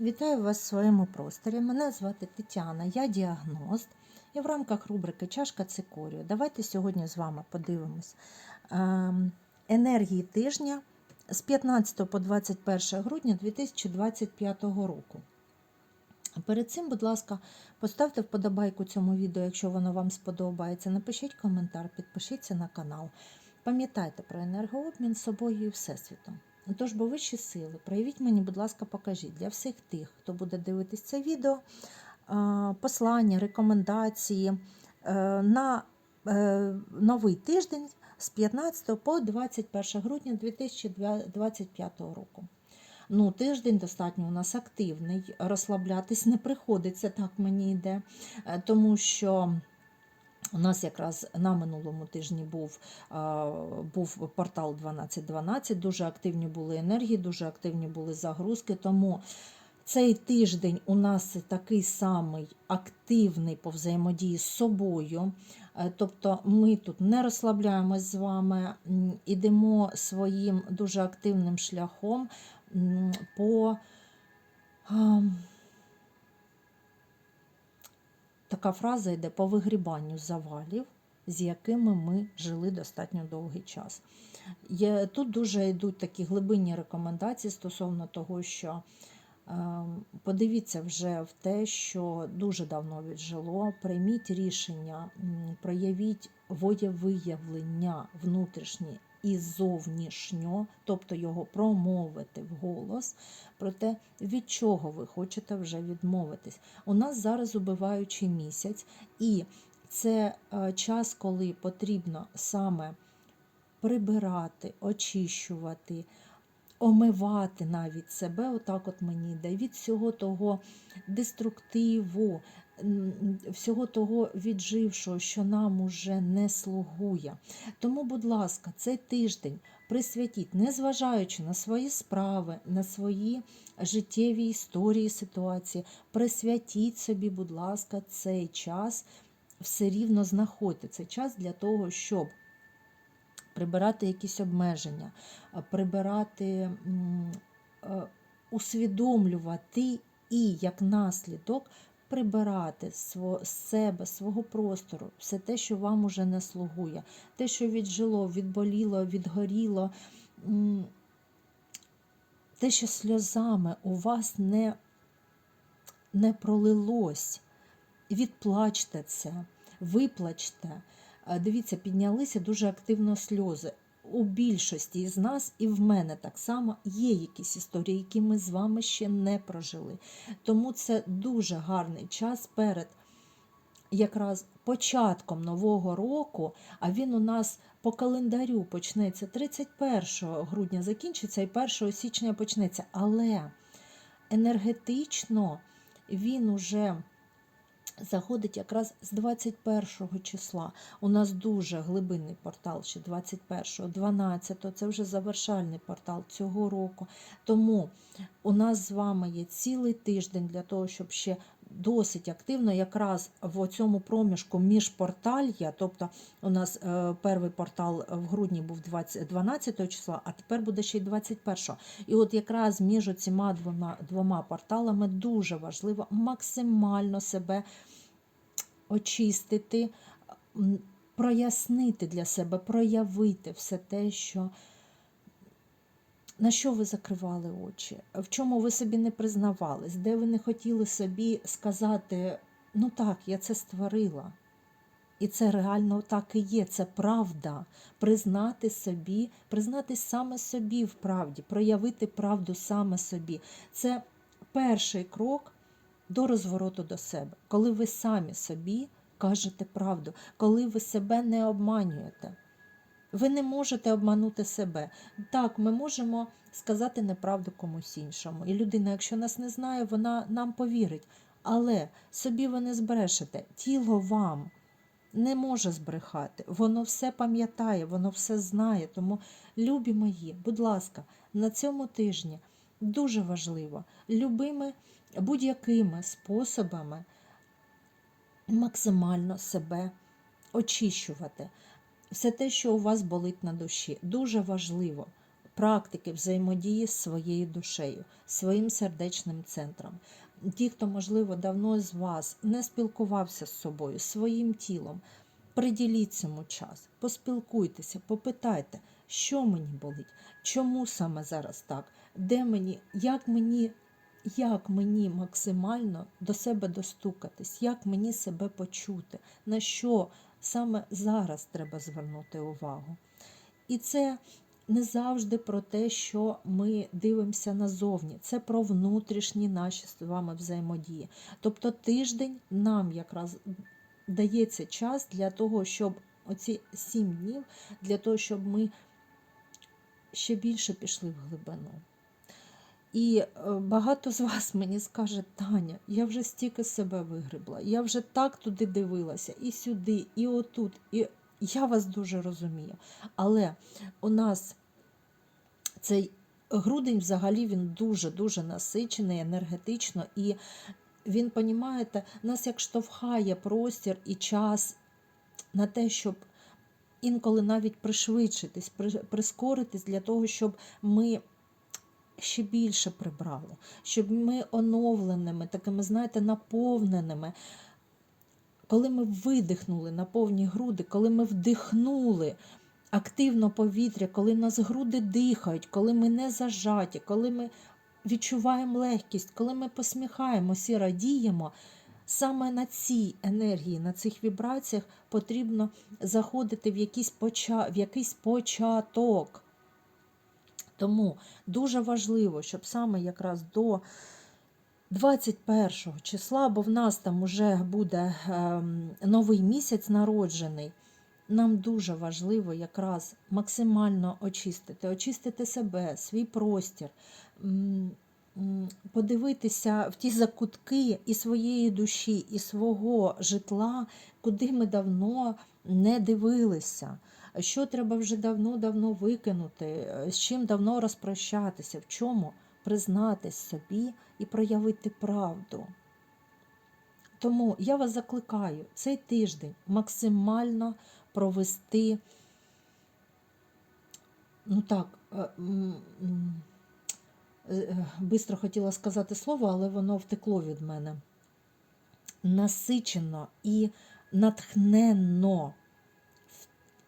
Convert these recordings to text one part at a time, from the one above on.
Вітаю вас в своєму просторі. Мене звати Тетяна, я діагност. І в рамках рубрики Чашка цикорію. Давайте сьогодні з вами подивимось ем, енергії тижня з 15 по 21 грудня 2025 року. Перед цим, будь ласка, поставте вподобайку цьому відео, якщо воно вам сподобається. Напишіть коментар, підпишіться на канал. Пам'ятайте про енергообмін з собою і Всесвітом. Тож, бо вищі сили, проявіть мені, будь ласка, покажіть для всіх тих, хто буде дивитись це відео, послання, рекомендації е, на е, новий тиждень з 15 по 21 грудня 2025 року. Ну, тиждень достатньо у нас активний, розслаблятись не приходиться, так мені йде, е, тому що. У нас якраз на минулому тижні був, був портал 1212, дуже активні були енергії, дуже активні були загрузки. Тому цей тиждень у нас такий самий активний по взаємодії з собою. Е, Тобто ми тут не розслабляємось з вами, ідемо своїм дуже активним шляхом по. а, Така фраза йде по вигрібанню завалів, з якими ми жили достатньо довгий час. Є, тут дуже йдуть такі глибинні рекомендації стосовно того, що е, подивіться вже в те, що дуже давно віджило. Прийміть рішення, проявіть воєвиявлення внутрішнє і зовнішньо, тобто його промовити вголос, про те, від чого ви хочете вже відмовитись. У нас зараз убиваючий місяць, і це е, час, коли потрібно саме прибирати, очищувати, омивати навіть себе, отак от мені йде, від всього того деструктиву, всього того віджившого, що нам уже не слугує. Тому, будь ласка, цей тиждень присвятіть, незважаючи на свої справи, на свої життєві історії, ситуації, присвятіть собі, будь ласка, цей час, все рівно знаходьте цей час для того, щоб прибирати якісь обмеження, прибирати, е, усвідомлювати і як наслідок прибирати з себе, свого простору, все те, що вам уже не слугує, те, що віджило, відболіло, відгоріло, те, що сльозами у вас не, не пролилось. Відплачте це, виплачте. Е, Дивіться, піднялися дуже активно сльози. У більшості з нас і в мене так само є якісь історії, які ми з вами ще не прожили. Тому це дуже гарний час перед якраз початком нового року, а він у нас по календарю почнеться 31 грудня, закінчиться і 1 січня почнеться. Але енергетично він уже заходить якраз з 21 числа. У нас дуже глибинний портал ще 21, 12, це вже завершальний портал цього року. Тому у нас з вами є цілий тиждень для того, щоб ще досить активно, якраз в цьому проміжку між порталья, тобто у нас е, перший портал в грудні був 20, 12 числа, а тепер буде ще й 21. І от якраз між цими двома, двома порталами дуже важливо максимально себе очистити, прояснити для себе, проявити все те, що на що ви закривали очі, в чому ви собі не признавались, де ви не хотіли собі сказати, ну так, я це створила. І це реально так і є, це правда. Признати собі, признати саме собі в правді, проявити правду саме собі. Це перший крок до розвороту до себе, коли ви самі собі кажете правду, коли ви себе не обманюєте. Ви не можете обманути себе. Так, ми можемо сказати неправду комусь іншому. І людина, якщо нас не знає, вона нам повірить. Але собі ви не збрешете. Тіло вам не може збрехати. Воно все пам'ятає, воно все знає. Тому, любі мої, будь ласка, на цьому тижні дуже важливо любими будь-якими способами максимально себе очищувати. Все те, що у вас болить на душі, дуже важливо практики взаємодії з своєю душею, своїм сердечним центром. Ті, хто, можливо, давно з вас не спілкувався з собою, своїм тілом, приділіть цьому час, поспілкуйтеся, попитайте, що мені болить, чому саме зараз так, де мені, як мені, як мені максимально до себе достукатись, як мені себе почути, на що саме зараз треба звернути увагу. І це не завжди про те, що ми дивимося назовні, це про внутрішні наші з вами взаємодії. Тобто тиждень нам якраз дається час для того, щоб оці сім днів, для того, щоб ми ще більше пішли в глибину. І е, багато з вас мені скаже, Таня, я вже стільки себе вигребла, я вже так туди дивилася, і сюди, і отут. І я вас дуже розумію. Але у нас цей грудень взагалі він дуже-дуже насичений енергетично, і він, понімаєте, нас як штовхає простір і час на те, щоб інколи навіть пришвидшитись, прискоритись для того, щоб ми ще більше прибрали, щоб ми оновленими, такими, знаєте, наповненими. Коли ми видихнули на повні груди, коли ми вдихнули активно повітря, коли нас груди дихають, коли ми не зажаті, коли ми відчуваємо легкість, коли ми посміхаємося і радіємо, саме на цій енергії, на цих вібраціях потрібно заходити в якийсь, поча... в якийсь початок. Тому дуже важливо, щоб саме якраз до 21 числа, бо в нас там уже буде ем, новий місяць народжений. Нам дуже важливо якраз максимально очистити, очистити себе, свій простір, подивитися в ті закутки і своєї душі, і свого житла, куди ми давно не дивилися. Що треба вже давно-давно викинути, е, з чим давно розпрощатися, в чому признатись собі і проявити правду. Тому я вас закликаю цей тиждень максимально провести, ну так, е, е, бистро хотіла сказати слово, але воно втекло від мене. Насичено і натхненно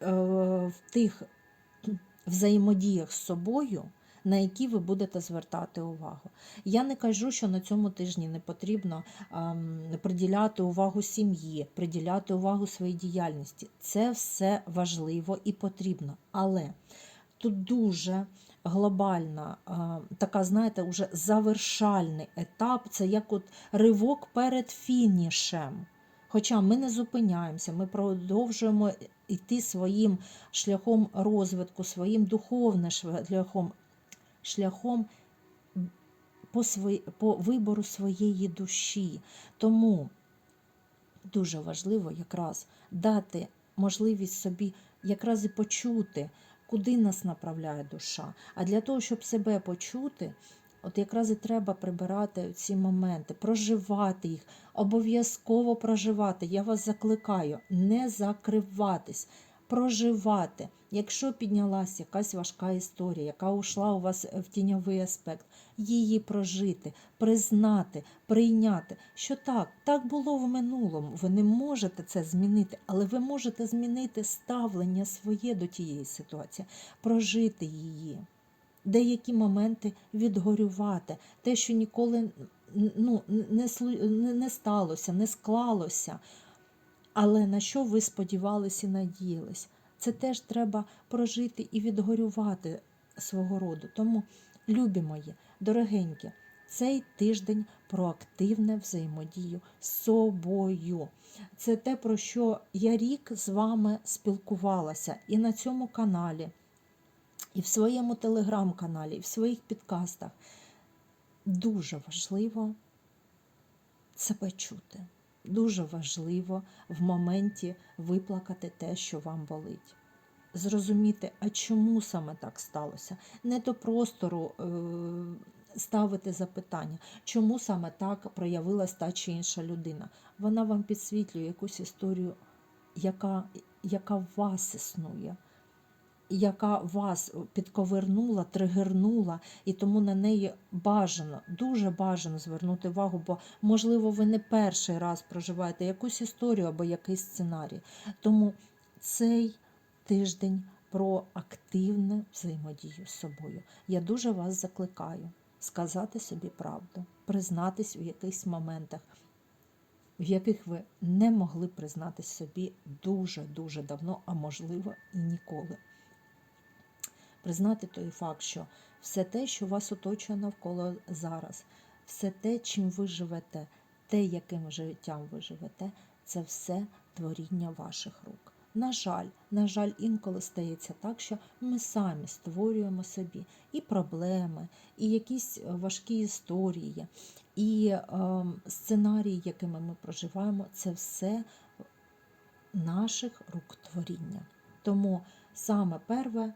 в, е, тих взаємодіях з собою, на які ви будете звертати увагу. Я не кажу, що на цьому тижні не потрібно ем, приділяти увагу сім'ї, приділяти увагу своїй діяльності. Це все важливо і потрібно. Але тут дуже глобальна, е, така, знаєте, уже завершальний етап це як от ривок перед фінішем. Хоча ми не зупиняємося, ми продовжуємо йти своїм шляхом розвитку, своїм духовним шляхом, шляхом по, свої, по вибору своєї душі. Тому дуже важливо якраз дати можливість собі якраз і почути, куди нас направляє душа. А для того, щоб себе почути, от якраз і треба прибирати ці моменти, проживати їх, обов'язково проживати. Я вас закликаю, не закриватись, проживати. Якщо піднялася якась важка історія, яка ушла у вас в тіньовий аспект, її прожити, признати, прийняти, що так, так було в минулому. Ви не можете це змінити, але ви можете змінити ставлення своє до тієї ситуації, прожити її. Деякі моменти відгорювати, те, що ніколи ну, не, не, сталося, не склалося. Але на що ви сподівалися і надіялись? Це теж треба прожити і відгорювати свого роду. Тому, любі мої, дорогенькі, цей тиждень про активне взаємодію з собою. Це те, про що я рік з вами спілкувалася і на цьому каналі, і в своєму телеграм-каналі, і в своїх підкастах. Дуже важливо себе чути. Дуже важливо в моменті виплакати те, що вам болить. Зрозуміти, а чому саме так сталося. Не до простору е, ставити запитання, чому саме так проявилась та чи інша людина. Вона вам підсвітлює якусь історію, яка, яка в вас існує. Яка вас підковернула, тригернула, і тому на неї бажано, дуже бажано звернути увагу, бо, можливо, ви не перший раз проживаєте якусь історію або якийсь сценарій. Тому цей тиждень про активну взаємодію з собою. Я дуже вас закликаю сказати собі правду, признатись у якихось моментах, в яких ви не могли признатись собі дуже-дуже давно, а можливо і ніколи. Признати той факт, що все те, що вас оточує навколо зараз, все те, чим ви живете, те, яким життям ви живете, це все творіння ваших рук. На жаль, на жаль, інколи стається так, що ми самі створюємо собі і проблеми, і якісь е, важкі історії, і е, сценарії, якими ми проживаємо, це все наших рук творіння. Тому саме перше,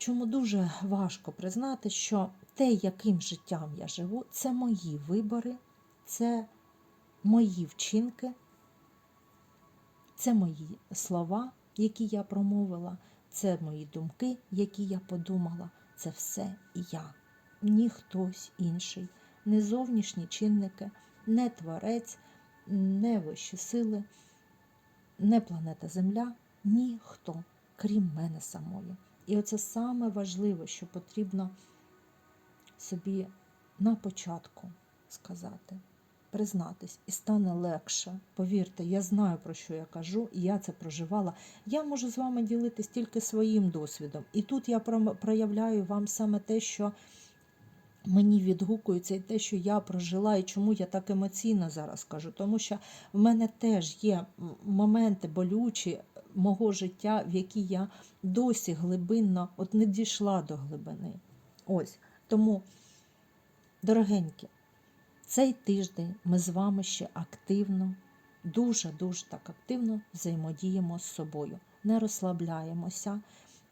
чому дуже важко признати, що те, яким життям я живу, це мої вибори, це мої вчинки, це мої слова, які я промовила, це мої думки, які я подумала. Це все я, ні хтось інший, не зовнішні чинники, не творець, не вищі сили, не планета Земля, ніхто, крім мене самої. І оце саме важливе, що потрібно собі на початку сказати, признатись, і стане легше. Повірте, я знаю, про що я кажу, і я це проживала. Я можу з вами ділитись тільки своїм досвідом. І тут я проявляю вам саме те, що мені відгукується, і те, що я прожила, і чому я так емоційно зараз кажу. Тому що в мене теж є моменти болючі мого життя, в які я досі глибинно от не дійшла до глибини. Ось тому, дорогенькі, цей тиждень ми з вами ще активно, дуже-дуже так активно взаємодіємо з собою. Не розслабляємося.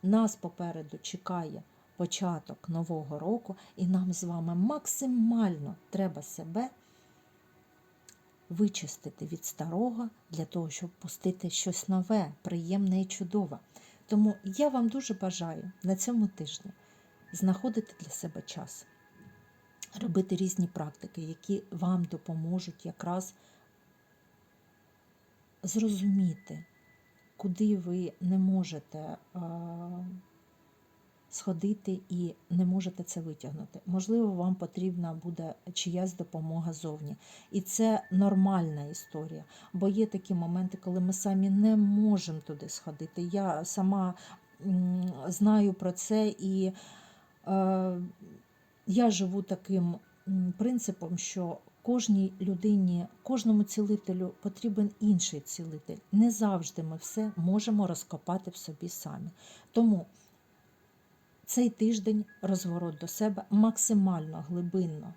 Нас попереду чекає початок нового року, і нам з вами максимально треба себе вичистити від старого для того, щоб пустити щось нове, приємне і чудове. Тому я вам дуже бажаю на цьому тижні знаходити для себе час, робити різні практики, які вам допоможуть якраз зрозуміти, куди ви не можете а, сходити і не можете це витягнути. Можливо, вам потрібна буде чиясь допомога зовні. І це нормальна історія. Бо є такі моменти, коли ми самі не можемо туди сходити. Я сама знаю про це і е, я живу таким принципом, що кожній людині, кожному цілителю потрібен інший цілитель. Не завжди ми все можемо розкопати в собі самі. Тому цей тиждень розворот до себе максимально глибинно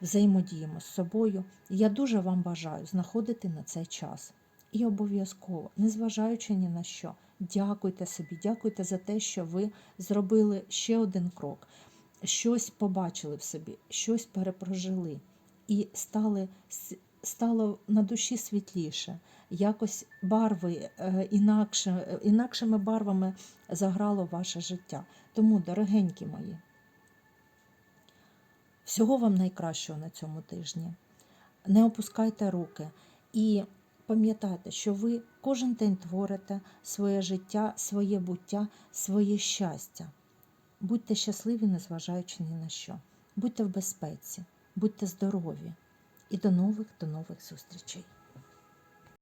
взаємодіємо з собою. Я дуже вам бажаю знаходити на цей час. І обов'язково, незважаючи ні на що, дякуйте собі, дякуйте за те, що ви зробили ще один крок, щось побачили в собі, щось перепрожили і стали, стало на душі світліше. Якось барви е, інакше, інакшими барвами заграло ваше життя. Тому, дорогенькі мої, всього вам найкращого на цьому тижні. Не опускайте руки і пам'ятайте, що ви кожен день творите своє життя, своє буття, своє щастя. Будьте щасливі, незважаючи ні на що. Будьте в безпеці, будьте здорові і до нових до нових зустрічей.